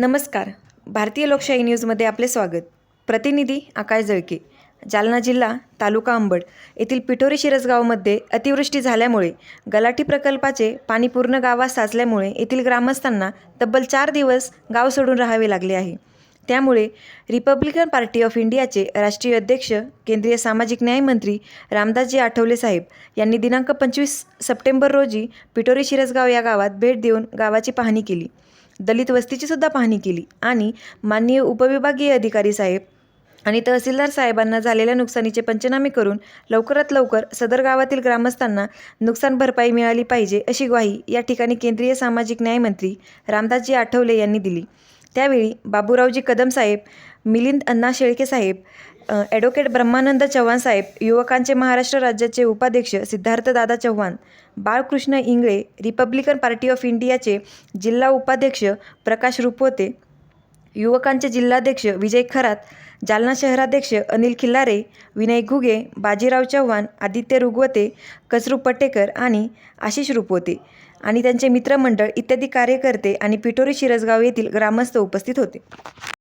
नमस्कार. भारतीय लोकशाही न्यूजमध्ये आपले स्वागत. प्रतिनिधी आकाश जळके. जालना जिल्हा तालुका अंबड येथील पिठोरी शिरसगावमध्ये अतिवृष्टी झाल्यामुळे गलाठी प्रकल्पाचे पाणी पूर्ण गावात साचल्यामुळे येथील ग्रामस्थांना तब्बल चार दिवस गाव सोडून राहावे लागले आहे. त्यामुळे रिपब्लिकन पार्टी ऑफ इंडियाचे राष्ट्रीय अध्यक्ष केंद्रीय सामाजिक न्यायमंत्री रामदासजी आठवले साहेब यांनी दिनांक पंचवीस सप्टेंबर रोजी पिठोरी शिरसगाव या गावात भेट देऊन गावाची पाहणी केली. दलित वस्तीची सुद्धा पाहणी केली. आणि माननीय उपविभागीय अधिकारी साहेब आणि तहसीलदार साहेबांना झालेल्या नुकसानीचे पंचनामे करून लवकरात लवकर सदर गावातील ग्रामस्थांना नुकसान भरपाई मिळाली पाहिजे अशी ग्वाही या ठिकाणी केंद्रीय सामाजिक न्यायमंत्री रामदासजी आठवले यांनी दिली. त्यावेळी बाबूरावजी कदम साहेब मिलिंद अण्णा शेळके साहेब ॲडव्होकेट ब्रह्मानंद चव्हाण साहेब युवकांचे महाराष्ट्र राज्याचे उपाध्यक्ष Siddharthdada Chavan Balkrishna Ingle republican party of इंडियाचे जिल्हा उपाध्यक्ष प्रकाश रुपवते युवकांचे जिल्हाध्यक्ष विजय खरात जालना शहराध्यक्ष अनिल खिल्लारे विनय घुगे बाजीराव चव्हाण आदित्य रुगवते कसरू पटेकर आणि आशिष रुपवते आणि त्यांचे मित्रमंडळ इत्यादी कार्यकर्ते आणि पिठोरी शिरसगाव येथील ग्रामस्थ उपस्थित होते.